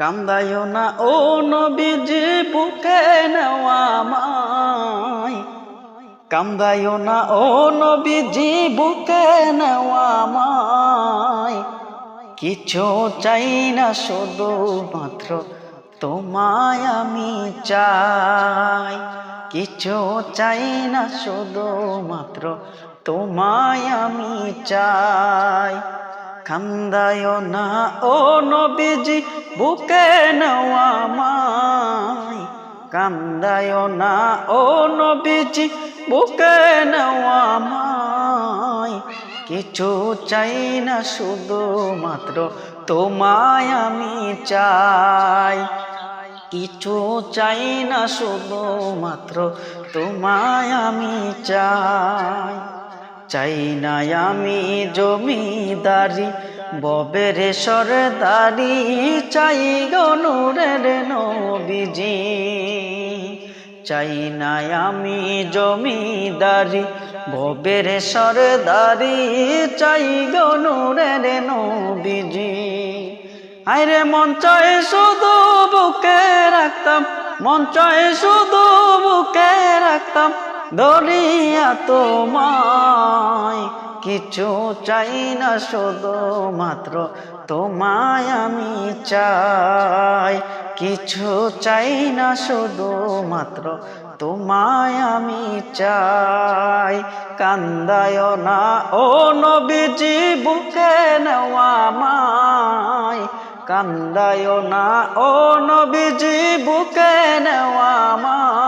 কান্দায় না, ও নবীজি বুকে নেওয়া মাই। কান্দায় না, ও নবীজি বুকে নেওয়া মাই। কিছু চাই না শুধু মাত্র তোমায় আমি চাই। কিছু চাই না শুধু মাত্র তোমায় আমি চাই। খান্দায় না, ও নবীজি, বুকে নেওয়া মাই কান্দায় না, ও নবীজি, বুকে নেওয়া মাই কিছু চাই না শুধু মাত্র তোমায় আমি চাই। কিছু চাই না শুধু মাত্র তোমায় আমি চাই। চাই না আমি জমিদারি, ববের সরদারি চাই গনুরের নবীজি। চাই না আমি জমিদারি, ববের সরদারি চাই গনুরের নবীজি। আইরে মঞ্চয়ে শুধু বুকে রাখতাম মঞ্চয়ে শুধু বুকে রাখতাম দরিয়া তোমায় কিছু চাই না, শুধু মাত্র তোমায় আমি চাই। কিছু চাই না, শুধু মাত্র তোমায় আমি চাই। কান্দায় না, ও নবীজি, বুকে নেওয়া মাই কান্দায় না, ও নবীজি, বুকে নেওয়া মাই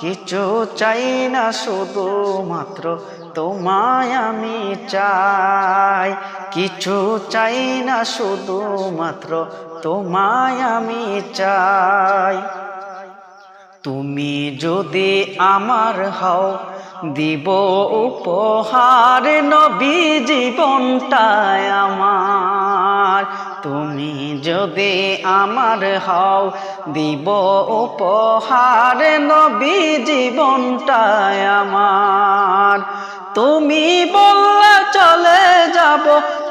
কিছু চাই না, শুধু মাত্র তোমায় আমি চাই। কিছু চাই না, শুধু মাত্র তোমায় আমি চাই। তুমি যদি আমার হও, দিব উপহার নবী জীবনটায় আমার তুমি যদি আমার হও দিব উপহার নবী জীবনটায় আমার। তুমি বললে চলে যাব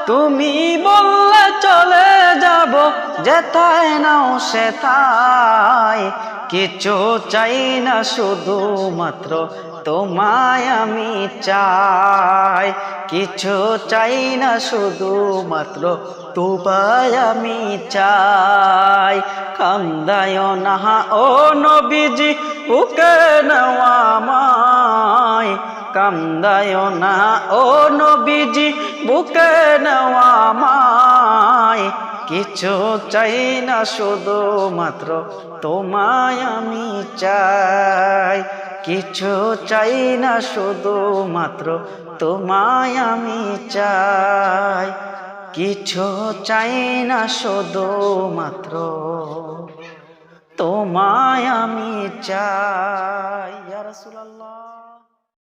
তুমি যেথায় নাও সেথায় কিছু চাই না শুধু মাত্র তোমায় আমি চাই। কিছু চাই না শুধু মাত্র তোমায় আমি চাই। কান্দায় না ও নবীজি, উকে নেওয়া মাই কান্দায় না ও নবীজি বুকে নেওয়া কিছু চাই না, শুধু মাত্র তোমায় আমি চাই। কিছু চাই না, শুধু মাত্র তোমায় আমি চাই। কিছু চাই না, শুধু মাত্র তোমায় আমি চাই। রাসূলুল্লাহ।